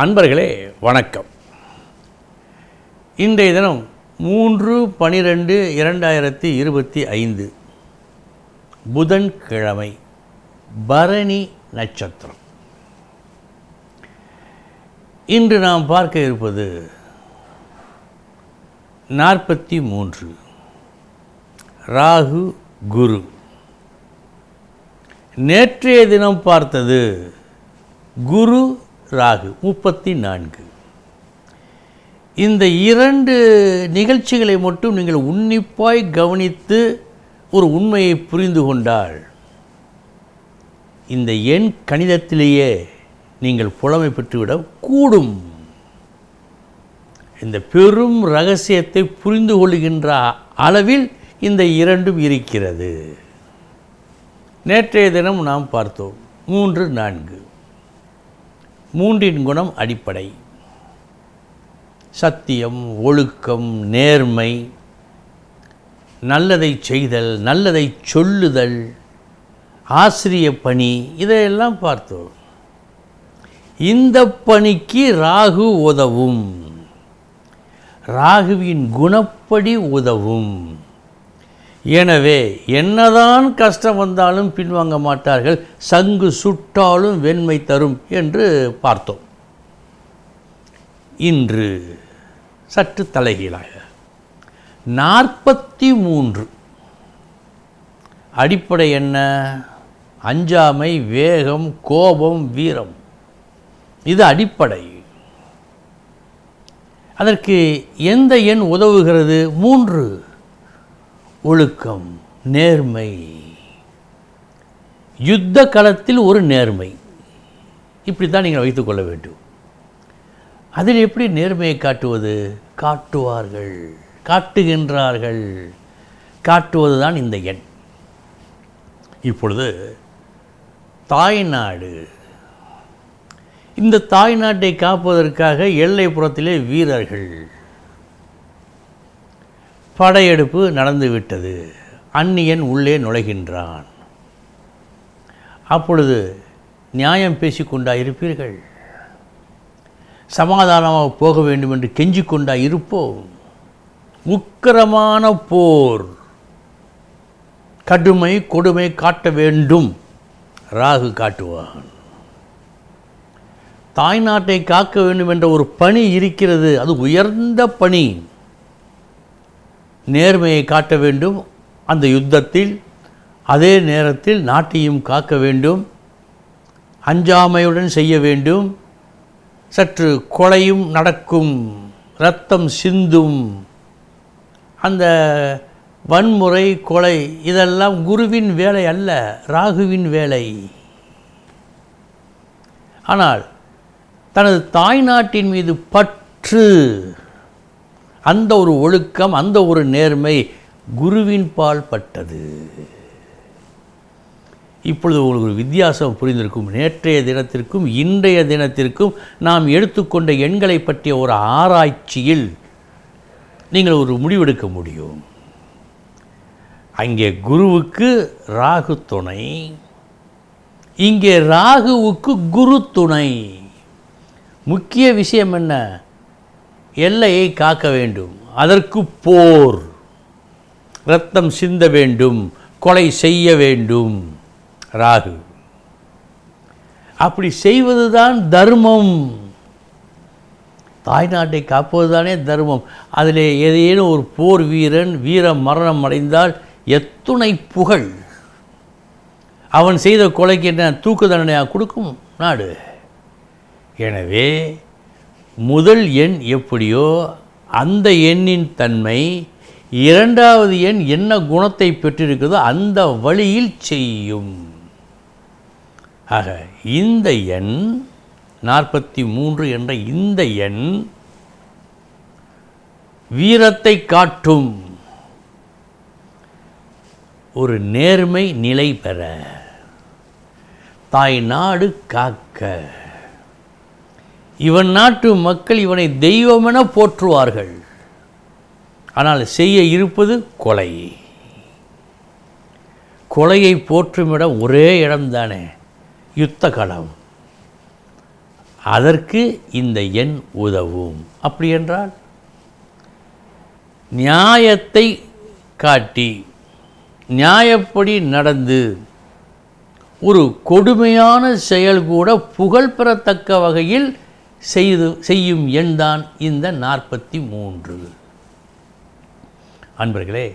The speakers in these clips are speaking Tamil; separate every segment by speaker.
Speaker 1: அன்பர்களே வணக்கம். இன்றைய தினம் மூன்று பனிரெண்டு இரண்டாயிரத்தி இருபத்தி ஐந்து புதன்கிழமை பரணி நட்சத்திரம். இன்று நாம் பார்க்க இருப்பது நாற்பத்தி மூன்று ராகு குரு. நேற்றைய தினம் பார்த்தது குரு ராகு முப்பத்தி நான்கு இந்த இரண்டு நிகழ்ச்சிகளை மட்டும் நீங்கள் உன்னிப்பாய் கவனித்து ஒரு உண்மையை புரிந்து கொண்டால் இந்த எண் கணிதத்திலேயே நீங்கள் புலமை பெற்றுவிட கூடும். இந்த பெரும் ரகசியத்தை புரிந்து கொள்கின்ற அளவில் இந்த இரண்டும் இருக்கிறது. நேற்றைய தினம் நாம் பார்த்தோம் மூன்று நான்கு. மூன்றின் குணம் அடிப்படை. சத்தியம் ஒழுக்கம் நேர்மை நல்லதை செய்தல் நல்லதை சொல்லுதல் ஆசிரிய பணி இதையெல்லாம் பார்த்தோம். இந்த பணிக்கு ராகு உதவும். ராகுவின் குணப்படி உதவும். எனவே என்னதான் கஷ்டம் வந்தாலும் பின்வாங்க மாட்டார்கள். சங்கு சுட்டாலும் வெண்மை தரும் என்று பார்த்தோம். இன்று சற்று தலைகீழாக. நாற்பத்தி மூன்று அடிப்படை என்ன? அஞ்சாமை வேகம் கோபம் வீரம். இது அடிப்படை. அதற்கு எந்த எண் உதவுகிறது? மூன்று. ஒழுக்கம் நேர்மை. யுத்த களத்தில் ஒரு நேர்மை. இப்படி தான் நீங்கள் வைத்துக்கொள்ள வேண்டும். அதில் எப்படி நேர்மையை காட்டுவது? காட்டுவார்கள் காட்டுகின்றார்கள். காட்டுவது தான் இந்த எண். இப்பொழுது தாய்நாடு. இந்த தாய்நாட்டை காப்பதற்காக எல்லைப்புறத்திலே வீரர்கள். படையெடுப்பு நடந்துவிட்டது. அந்நியன் உள்ளே நுழைகின்றான். அப்பொழுது நியாயம் பேசிக்கொண்டா இருப்பீர்கள் சமாதானமாக போக வேண்டும் என்று கெஞ்சிக்கொண்டா இருப்போம் உக்கிரமான போர். கடுமை கொடுமை காட்ட வேண்டும். ராகு காட்டுவான். தாய்நாட்டை காக்க வேண்டும் என்ற ஒரு பணி இருக்கிறது. அது உயர்ந்த பணி. நேர்மையை காட்ட வேண்டும். அந்த யுத்தத்தில் அதே நேரத்தில் நாட்டையும் காக்க வேண்டும். அஞ்சாமையுடன் செய்ய வேண்டும். சற்று கொலையும் நடக்கும். இரத்தம் சிந்தும். அந்த வன்முறை கொலை இதெல்லாம் குருவின் வேலை அல்ல ராகுவின் வேலை. ஆனால் தனது தாய் நாட்டின் மீது பற்று. அந்த ஒரு ஒழுக்கம் அந்த ஒரு நேர்மை குருவின் பால் பட்டது. இப்பொழுது உங்களுக்கு ஒரு வித்தியாசம் புரிந்திருக்கும். நேற்றைய தினத்திற்கும் இன்றைய தினத்திற்கும் நாம் எடுத்துக்கொண்ட எண்களை பற்றிய ஒரு ஆராய்ச்சியில் நீங்கள் ஒரு முடிவெடுக்க முடியும். அங்கே குருவுக்கு ராகு துணை. இங்கே ராகுவுக்கு குரு துணை. முக்கிய விஷயம் என்ன? எல்லையை காக்க வேண்டும். அதற்கு போர். ரத்தம் சிந்த வேண்டும். கொலை செய்ய வேண்டும். ராகு. அப்படி செய்வதுதான் தர்மம். தாய்நாட்டை காப்பதுதானே தர்மம். அதில் ஏதேனும் ஒரு போர் வீரன் வீர மரணம் அடைந்தால் எத்துணை புகழ். அவன் செய்த கொலைக்கு என்ன தூக்கு தண்டனையாக கொடுக்கும்? நாடு. எனவே முதல் எண் எப்படியோ அந்த எண்ணின் தன்மை இரண்டாவது எண் என்ன குணத்தை பெற்றிருக்கிறதோ அந்த வழியில் செய்யும். ஆக இந்த எண் நாற்பத்தி மூன்று என்ற இந்த எண் வீரத்தை காட்டும். ஒரு நேர்மை நிலை பெற தாய் நாடு காக்க. இவன் நாட்டு மக்கள் இவனை தெய்வமென போற்றுவார்கள். ஆனால் செய்ய இருப்பது கொலை. கொலையை போற்றும் இடம் ஒரே இடம்தானே யுத்த களம். அதற்கு இந்த எண் உதவும். அப்படி என்றால் நியாயத்தை காட்டி நியாயப்படி நடந்து ஒரு கொடுமையான செயல் கூட புகழ் பெறத்தக்க வகையில் செய்து செய்யும் எண் தான் இந்த நாற்பத்தி மூன்று அன்பர்களே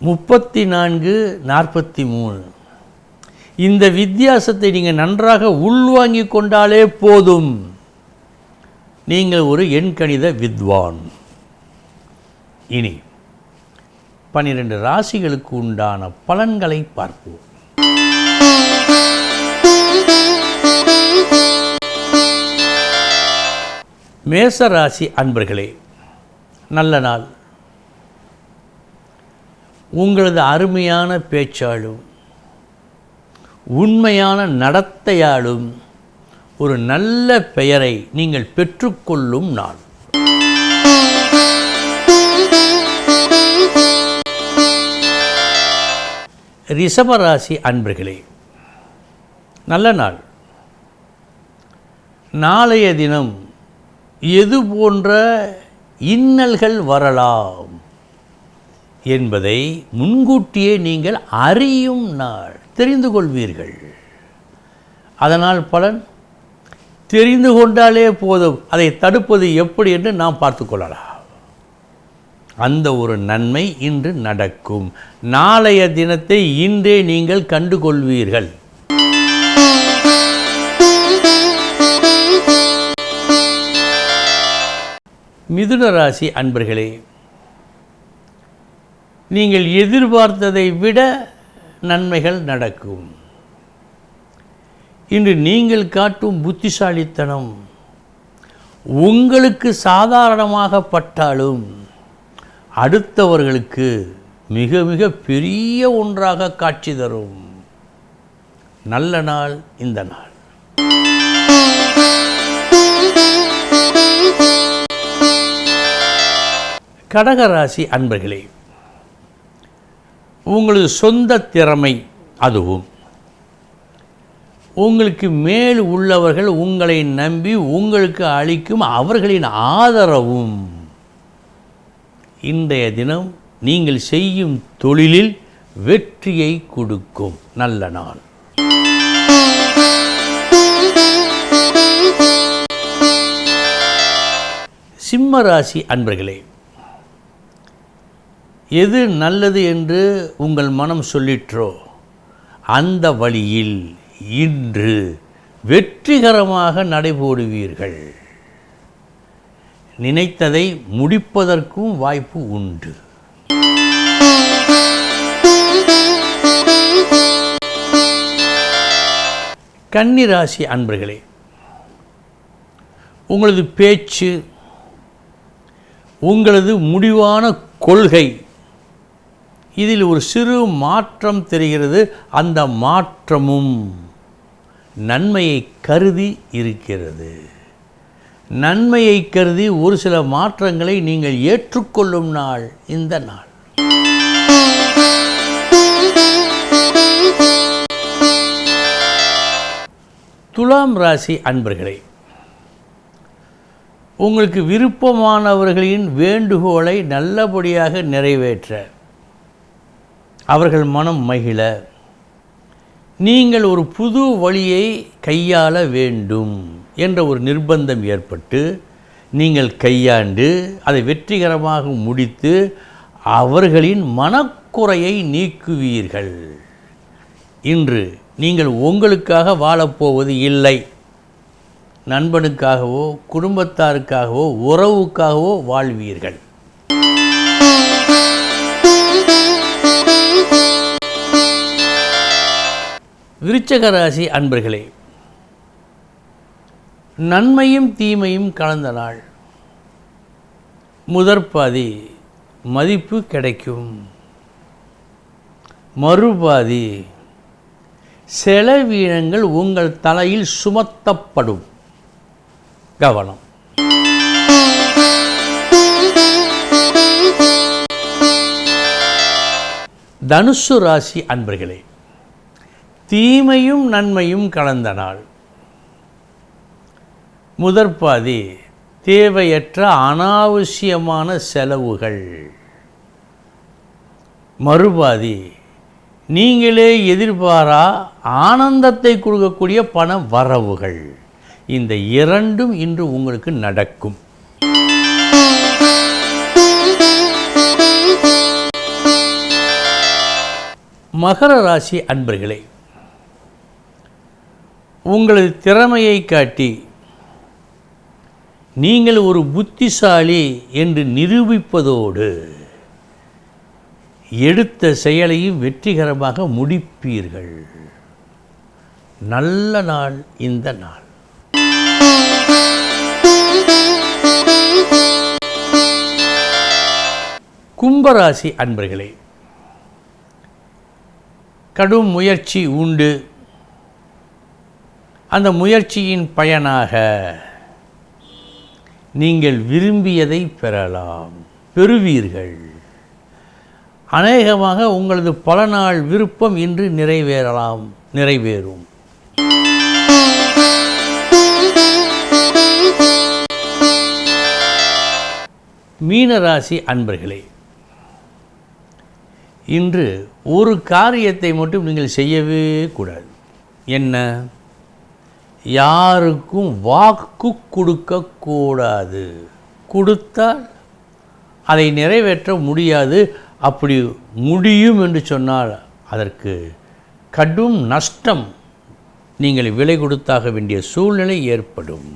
Speaker 1: முப்பத்தி நான்கு நாற்பத்தி மூணு இந்த வித்தியாசத்தை நீங்கள் நன்றாக உள்வாங்கி கொண்டாலே போதும். நீங்கள் ஒரு எண்கணித வித்வான். இனி பன்னிரண்டு ராசிகளுக்கு உண்டான பலன்களை பார்ப்போம். மேச ராசி அன்பர்களே நல்ல நாள். உங்களது அருமையான பேச்சாலும் உண்மையான நடத்தையாலும் ஒரு நல்ல பெயரை நீங்கள் பெற்றுக்கொள்ளும் நாள். ரிஷபராசி அன்பர்களே நல்ல நாள். நாளைய தினம் எது போன்ற இன்னல்கள் வரலாம் என்பதை முன்கூட்டியே நீங்கள் அறியும் நாள். தெரிந்து கொள்வீர்கள். அதனால் பலன் தெரிந்து கொண்டாலே போதும். அதை தடுப்பது எப்படி என்று நாம் பார்த்து கொள்ளலாம். அந்த ஒரு நன்மை இன்று நடக்கும். நாளைய தினத்தை இன்றே நீங்கள் கண்டுகொள்வீர்கள். மிதுன ராசி அன்பர்களே நீங்கள் எதிர்பார்த்ததை விட நன்மைகள் நடக்கும். இன்று நீங்கள் காட்டும் புத்திசாலித்தனம் உங்களுக்கு சாதாரணமாக பட்டாலும் அடுத்தவர்களுக்கு மிக மிக பெரிய ஒன்றாக காட்சி தரும். நல்ல நாள் இந்த நாள். கடகராசி அன்பர்களே உங்களது சொந்த திறமை அதுவும். உங்களுக்கு மேல் உள்ளவர்கள் உங்களை நம்பி உங்களுக்கு அளிக்கும் அவர்களின் ஆதரவும். இன்றைய தினம் நீங்கள் செய்யும் தொழிலில் வெற்றியை கொடுக்கும். நல்ல நாள். சிம்ம ராசி அன்பர்களே எது நல்லது என்று உங்கள் மனம் சொல்லிற்றோ அந்த வழியில் இன்று வெற்றிகரமாக நடைபோடுவீர்கள். நினைத்ததை முடிப்பதற்கும் வாய்ப்பு உண்டு. கன்னிராசி அன்பர்களே உங்களது பேச்சு உங்களது முடிவான கொள்கை இதில் ஒரு சிறு மாற்றம் தெரிகிறது. அந்த மாற்றமும் நன்மையை கருதி இருக்கிறது. நன்மையை கருதி ஒரு சில மாற்றங்களை நீங்கள் ஏற்றுக்கொள்ளும் நாள் இந்த நாள். துலாம் ராசி அன்பர்களே உங்களுக்கு விருப்பமானவர்களின் வேண்டுகோளை நல்லபடியாக நிறைவேற்ற அவர்கள் மனம் மகிழ. நீங்கள் ஒரு புது வழியை கையாள வேண்டும் என்ற ஒரு நிர்பந்தம் ஏற்பட்டு நீங்கள் கையாண்டு அதை வெற்றிகரமாக முடித்து அவர்களின் மனக்குறையை நீக்குவீர்கள். இன்று நீங்கள் உங்களுக்காக வாழப்போவது இல்லை. நண்பனுக்காகவோ குடும்பத்தாருக்காகவோ உறவுக்காகவோ வாழ்வீர்கள். விருச்சக ராசி அன்பர்களே நன்மையும் தீமையும் கலந்த நாள். முதற்பாதி மதிப்பு கிடைக்கும். மறுபாதி செலவீனங்கள் உங்கள் தலையில் சுமத்தப்படும். கவனம். தனுசு ராசி அன்பர்களே தீமையும் நன்மையும் கலந்த நாள். முதற்பாதி தேவையற்ற அனாவசியமான செலவுகள். மறுபாதி நீங்களே எதிர்பாரா ஆனந்தத்தை கொடுக்கக்கூடிய பண வரவுகள். இந்த இரண்டும் இன்று உங்களுக்கு நடக்கும். மகர ராசி அன்பர்களே உங்களது திறமையை காட்டி நீங்கள் ஒரு புத்திசாலி என்று நிரூபிப்பதோடு எடுத்த செயலையும் வெற்றிகரமாக முடிப்பீர்கள். நல்ல நாள் இந்த நாள். கும்பராசி அன்பர்களே கடும் முயற்சி உண்டு. அந்த முயற்சியின் பயனாக நீங்கள் விரும்பியதை பெறலாம். பெறுவீர்கள். அநேகமாக உங்களது பல நாள் விருப்பம் இன்று நிறைவேறலாம் நிறைவேறும். மீனராசி அன்பர்களே இன்று ஒரு காரியத்தை மட்டும் நீங்கள் செய்யவே கூடாது. என்ன? யாருக்கும் வாக்கு கொடுக்கக்கூடாது கொடுத்தால் அதை நிறைவேற்ற முடியாது. அப்படி முடியும் என்று சொன்னால் அதற்கு கடும் நஷ்டம் நீங்கள் விலை கொடுத்தாக வேண்டிய சூழ்நிலை ஏற்படும்.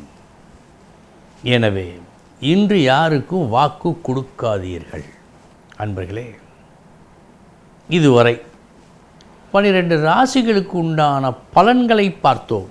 Speaker 1: எனவே இன்று யாருக்கும் வாக்கு கொடுக்காதீர்கள். அன்பர்களே இதுவரை பனிரெண்டு ராசிகளுக்கு உண்டான பலன்களை பார்த்தோம்.